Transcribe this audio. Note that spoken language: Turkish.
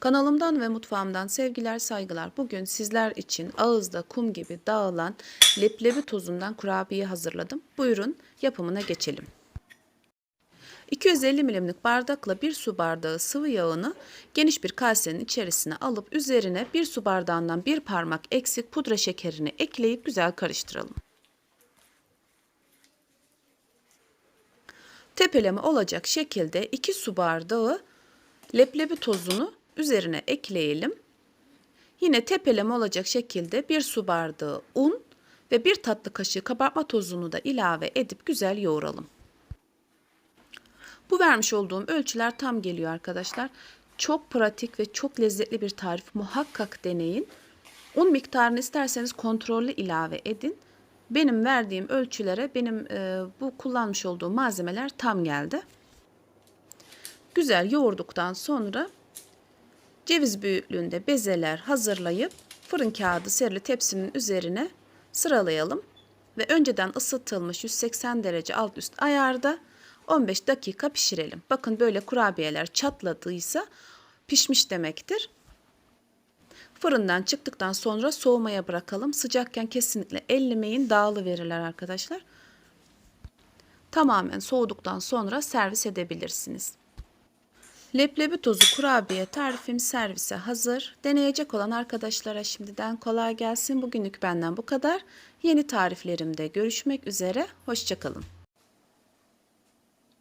Kanalımdan ve mutfağımdan sevgiler saygılar. Bugün sizler için ağızda kum gibi dağılan leblebi tozundan kurabiye hazırladım. Buyurun yapımına geçelim. 250 milimlik bardakla 1 su bardağı sıvı yağını geniş bir kasenin içerisine alıp üzerine 1 su bardağından 1 parmak eksik pudra şekerini ekleyip güzel karıştıralım. Tepeleme olacak şekilde 2 su bardağı leblebi tozunu üzerine ekleyelim. Yine tepeleme olacak şekilde 1 su bardağı un ve 1 tatlı kaşığı kabartma tozunu da ilave edip güzel yoğuralım. Bu vermiş olduğum ölçüler tam geliyor arkadaşlar. Çok pratik ve çok lezzetli bir tarif. Muhakkak deneyin. Un miktarını isterseniz kontrollü ilave edin. Benim verdiğim ölçülere benim e, bu kullanmış olduğum malzemeler tam geldi. Güzel yoğurduktan sonra ceviz büyüklüğünde bezeler hazırlayıp fırın kağıdı serili tepsinin üzerine sıralayalım. Ve önceden ısıtılmış 180 derece alt üst ayarda 15 dakika pişirelim. Bakın böyle kurabiyeler çatladıysa pişmiş demektir. Fırından çıktıktan sonra soğumaya bırakalım. Sıcakken kesinlikle ellemeyin dağılı verirler arkadaşlar. Tamamen soğuduktan sonra servis edebilirsiniz. Leblebi tozu kurabiye tarifim servise hazır. Deneyecek olan arkadaşlara şimdiden kolay gelsin. Bugünlük benden bu kadar. Yeni tariflerimde görüşmek üzere. Hoşçakalın.